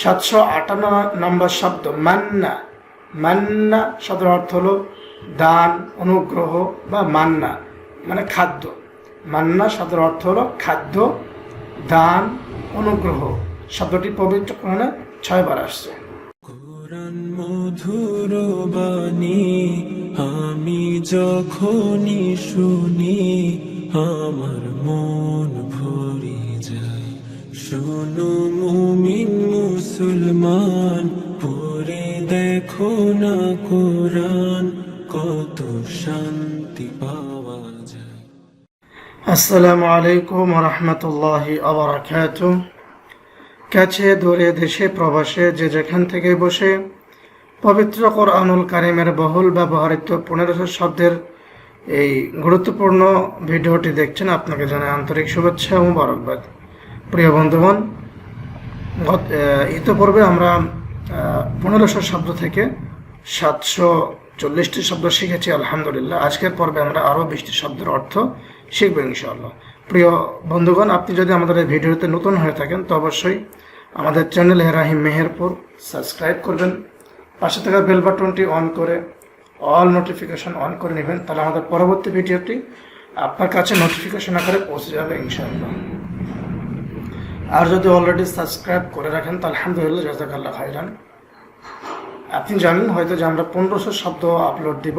সাতশো আটান্ন নম্বর শব্দ মান্না। মান্না শব্দের অর্থ হলো দান, অনুগ্রহ বা মান্না মানে খাদ্য। মান্না শব্দের অর্থ হলো খাদ্য, দান, অনুগ্রহ। শব্দটি পবিত্র কোরআনে ছয়বার আসছে। কোরআন মধুর বাণী, আমি যখনই শুনি, আমার মন ভরে যায়। শোনো মুমিন মুসলমান, পড়ে দেখো না কোরআন, কত শান্তি পাওয়া যায়। আসসালামু আলাইকুম রহমতুল্লাহি আবরাকাত কাছে, দূরে, দেশে, প্রবাসে, যে যেখান থেকে বসে পবিত্র কোরআনুল কারিমের বহুল ব্যবহৃত পনেরোশো শব্দের এই গুরুত্বপূর্ণ ভিডিওটি দেখছেন। আপনাকে জানাই আন্তরিক শুভেচ্ছা ও মুবারকবাদ। প্রিয় বন্ধুগণ ইতিপূর্বে আমরা পনেরোশো শব্দ থেকে সাতশো চল্লিশটি শব্দ শিখেছি, আলহামদুলিল্লাহ। আজকের পর্বে আমরা আরও বিশটি শব্দের অর্থ শিখব ইনশাআল্লাহ। প্রিয় বন্ধুগণ, আপনি যদি আমাদের এই ভিডিওতে নতুন হয়ে থাকেন, তো অবশ্যই আমাদের চ্যানেল হেরাহিম মেহেরপুর সাবস্ক্রাইব করবেন। পাশে থাকা বেল বাটনটি অন করে অল নোটিফিকেশন অন করে নেবেন, তাহলে আমাদের পরবর্তী ভিডিওটি আপনার কাছে নোটিফিকেশন আকারে পৌঁছে যাবে ইনশাআল্লাহ। আর যদি অলরেডি সাবস্ক্রাইব করে রাখেন তো আলহামদুলিল্লাহ, জাজাকাল্লাহ খাইরান আপনি জানেন হয়তো যে আমরা পনেরোশো শব্দ আপলোড দিব,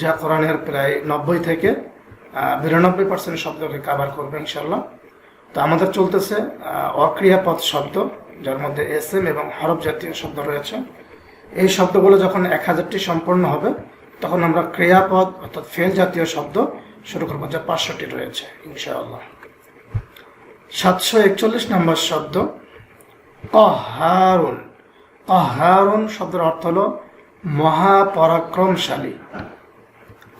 যা কোরআনের প্রায় নব্বই থেকে বিরানব্বই পার্সেন্ট শব্দকে কাভার করবে ইনশাল্লাহ তো আমাদের চলতেছে অক্রিয়াপদ শব্দ, যার মধ্যে এস এম এবং হরফ জাতীয় শব্দ রয়েছে। এই শব্দগুলো যখন এক হাজারটি সম্পন্ন হবে, তখন আমরা ক্রিয়াপদ অর্থাৎ ফেল জাতীয় শব্দ শুরু করব, যা পাঁচশোটি রয়েছে, ইনশাআল্লাহ। সাতশো একচল্লিশ নম্বর শব্দ। কহারুন কহারুন শব্দের অর্থ হল মহাপরাক্রমশালী।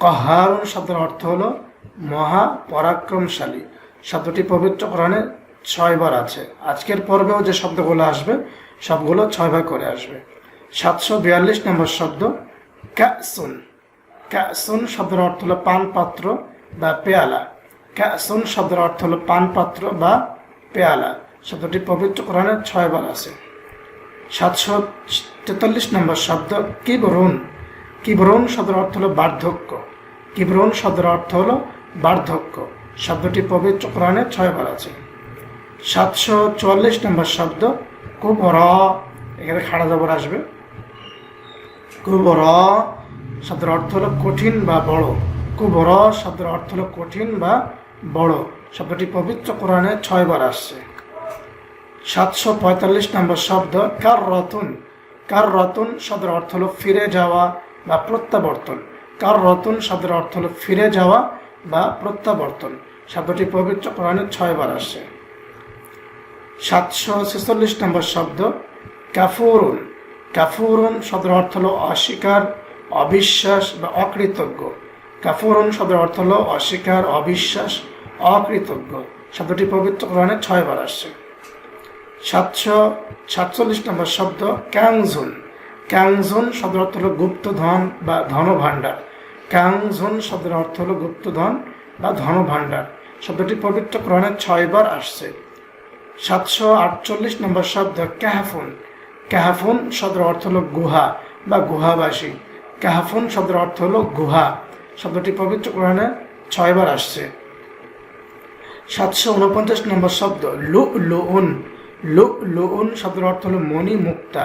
কহারুন শব্দের অর্থ হলো মহাপরাক্রমশালী। শব্দটি পবিত্র কোরআনে ছয়বার আছে। আজকের পর্বেও যে শব্দগুলো আসবে, সবগুলো ছয়বার করে আসবে। সাতশো বিয়াল্লিশ নম্বর শব্দ, ক্যাসুন। ক্যাসুন শব্দের অর্থ হলো পান পাত্র বা পেয়ালা। ক্যাসুন শব্দের অর্থ হলো পান পাত্র বা পেয়ালা। শব্দটি পবিত্র কোরআনে ছয়বার আছে। সাতশো তেতাল্লিশ নম্বর শব্দ, কিবরুন। কিবরুন শব্দের অর্থ হলো বার্ধক্য। কিবরুন শব্দের অর্থ হলো বার্ধক্য। শব্দটি পবিত্র কোরআনে ছয়বার আছে। সাতশো চুয়াল্লিশ নম্বর শব্দ, কুবর। এখানে খাড়া জবর আসবে। কুবর শব্দের অর্থ হলো কঠিন বা বড়। কুবর শব্দের অর্থ হলো কঠিন বা বড়, শব্দটি পবিত্র কোরআনে ছয়বার আসছে। সাতশো পঁয়তাল্লিশ নম্বর শব্দ কার রতন কার রতন শব্দের অর্থ হলো ফিরে যাওয়া বা প্রত্যাবর্তন। কার রতন শব্দের অর্থ হলো ফিরে যাওয়া বা প্রত্যাবর্তন। শব্দটি পবিত্র কোরআনে ছয়বার আসছে। সাতশো ছেচল্লিশ নম্বর শব্দ, কাফুরুন। কাফুরুন শব্দের অর্থ হলো অস্বীকার, অবিশ্বাস বা অকৃতজ্ঞ। কাফুরুন শব্দের অর্থ হলো অস্বীকার, অবিশ্বাস, অকৃতজ্ঞ। শব্দটি পবিত্র কোরআনে ছয়বার আসছে। সাতশো সাতচল্লিশ নম্বর শব্দ ক্যাংঝুন ক্যাংঝুন শব্দের অর্থ হলো গুপ্তধন বা ধনভাণ্ডার। ক্যাংঝুন শব্দের অর্থ হলো গুপ্তধন বা ধনভাণ্ডার। শব্দটি পবিত্র কোরআনে ছয়বার আসছে। সাতশো আটচল্লিশ নম্বর শব্দ ক্যাহাফুন ক্যাহাফুন শব্দের অর্থ হলো গুহা বা গুহাবাসী। ক্যাহাফুন শব্দের অর্থ হলো গুহা। শব্দটি পবিত্র কোরআনে ছয়বার আসছে। সাতশো উনপঞ্চাশ নম্বর শব্দ লু লুউন লু লুউন শব্দের অর্থ হলো মণি মুক্তা।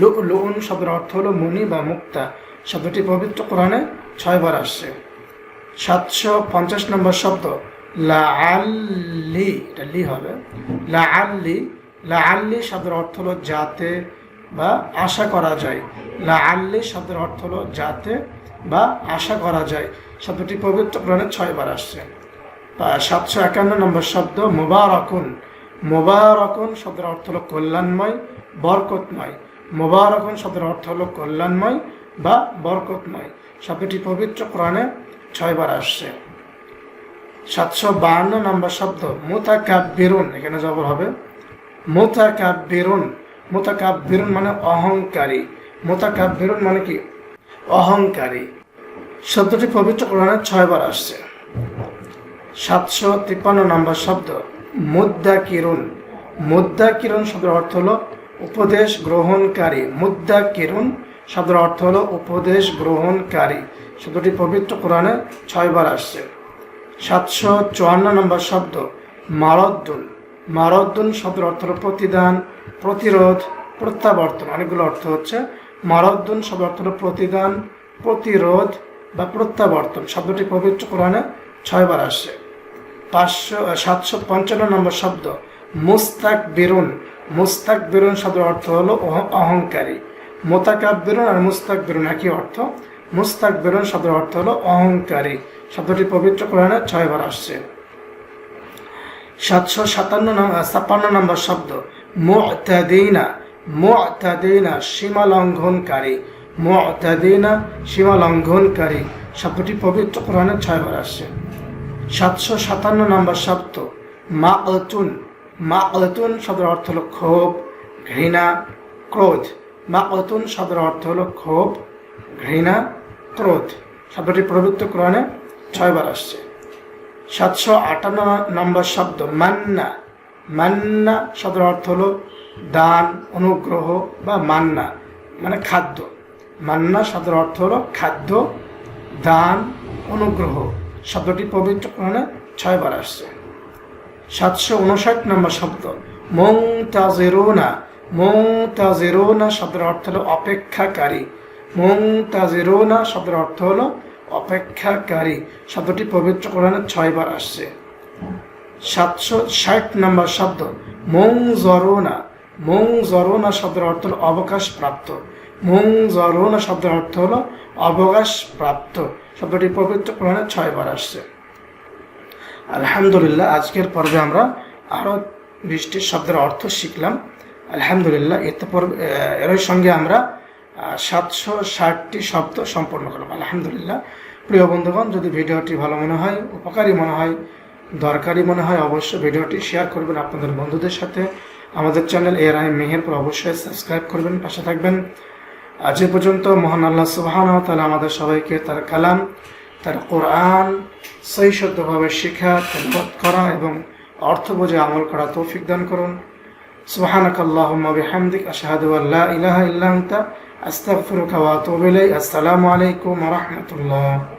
লু লুউন শব্দের অর্থ হলো মণি বা মুক্তা। শব্দটি পবিত্র কোরআনে ছয়বার আসছে। সাতশো পঞ্চাশ নম্বর শব্দ লা আল্লি এটা লি হবে। লা আল্লি লা আল্লি শব্দের অর্থ হলো যাতে বা আশা করা যায়। লা আল্লি শব্দের অর্থ হলো যাতে বা আশা করা যায়। শব্দটি পবিত্র কোরআনে ছয়বার আসছে। সাতশো একান্ন নম্বর শব্দ মোবারকুন। মোবারকুন শব্দের অর্থ হলো কল্যাণময়, বরকতময়। মোবারকুন শব্দের অর্থ হলো কল্যাণময় বা বরকতময়। শব্দটি পবিত্র কোরআনে ছয়বার আসছে। সাতশো বাহান্ন নম্বর শব্দ মোতাকাব বেরুন এখানে জবর হবে মোতাকাব বেরুন মোতাকাব বেরুন মানে অহংকারী। মোতাকাব বেরুন মানে কি? অহংকারী। শব্দটি পবিত্র কোরআনে ছয়বার আসছে। সাতশো তিপ্পান্ন নম্বর শব্দ মুদ্রা কিরণ মুদ্রা কিরণ শব্দের অর্থ হলো উপদেশ গ্রহণকারী। মুদ্দা কিরুন শব্দের অর্থ হলো উপদেশ গ্রহণকারী। শব্দটি পবিত্র কোরআনে ছয়বার আসছে। সাতশো চুয়ান্ন নম্বর শব্দ, মারদ্দুন। মারদ্দুন শব্দের অর্থ হলো প্রতিদান, প্রতিরোধ, প্রত্যাবর্তন। অনেকগুলো অর্থ হচ্ছে মারদ্দুন শব্দ অর্থ প্রতিদান, প্রতিরোধ বা প্রত্যাবর্তন। শব্দটি পবিত্র কোরআনে ছয়বার আসছে। পাঁচশো সাতশো পঞ্চান্ন নম্বর শব্দ মুস্তাক বেরুন মুস্তাক বেরুন শব্দের অর্থ হলো অহ- অহংকারী। মোতাকাব বেরুন আর মুস্তাক বেরুন একই অর্থ। মুস্তাক বেরুন শব্দের অর্থ হলো অহংকারী। শব্দটি পবিত্র কোরআনে ছয়বার আসছে। সাতশো সাতান্ন ছাপ্পান্ন নম্বর শব্দ, মুতাদিনা। মুতাদিনা সীমা লঙ্ঘনকারী মুতাদিনা সীমা লঙ্ঘনকারী শব্দটি পবিত্র কোরআনে ছয়বার আসছে। সাতশো সাতান্ন নম্বর শব্দ মা অতুন মা অতুন শব্দের অর্থ হল ক্ষোভ, ঘৃণা, ক্রোধ। মা অতুন শব্দের অর্থ হলো ক্ষোভ, ঘৃণা, ক্রোধ। শব্দটি পবিত্র কোরআনে ছয়বার আসছে। সাতশো আটান্ন নম্বর শব্দ, মান্না। মান্না শব্দের অর্থ হলো দান, অনুগ্রহ বা মান্না মানে খাদ্য। মান্না শব্দের অর্থ হলো খাদ্য, দান, অনুগ্রহ। শব্দটি পবিত্র কোরআনে ছয়বার আসছে। সাতশো উনষাট নম্বর শব্দ। মং তাজেরোনা মং তাজেরোনা শব্দের অর্থ হলো অপেক্ষাকারী। মং তাজেরোনা শব্দের অর্থ হলো অপেক্ষাকারী। শব্দটি পবিত্র কোরআনে ছয়বার আসছে। সাতশো ষাট নম্বর শব্দ। মং জরোনা মং জরোনা শব্দের অর্থ হলো অবকাশ প্রাপ্ত। মং জরোনা শব্দের অর্থ হলো অবকাশ প্রাপ্ত। শব্দটি পবিত্র কোরআনে ছয়বার আসছে। আলহামদুলিল্লাহ, আজকের পর্বে আমরা আরও বৃষ্টির শব্দের অর্থ শিখলাম। আলহামদুলিল্লাহ, এতে পর্বে এরই সঙ্গে আমরা সাতশো ষাটটি শব্দ সম্পন্ন করলাম। আলহামদুলিল্লাহ। প্রিয় বন্ধুগণ, যদি ভিডিওটি ভালো মনে হয়, উপকারী মনে হয়, দরকারি মনে হয়, অবশ্যই ভিডিওটি শেয়ার করবেন আপনাদের বন্ধুদের সাথে। আমাদের চ্যানেল এর আই মেহেরপুর অবশ্যই সাবস্ক্রাইব করবেন, পাশে থাকবেন। আজ পর্যন্ত মহান আল্লাহ সুবাহান তালা আমাদের সবাইকে তার কালাম, তার কোরআন সহি শুদ্ধভাবে শেখা তেলবত করা এবং অর্থ বুঝে আমল করা তৌফিক দান করুন। সুবহানাক আল্লাহুম্মা বিহামদিক, আশহাদু আল্লা ইলাহা ইল্লা আনতা, আস্তাগফিরুকা ওয়া আতুবু ইলাইক। আসসালামু আলাইকুম রাহমাতুল্লাহ।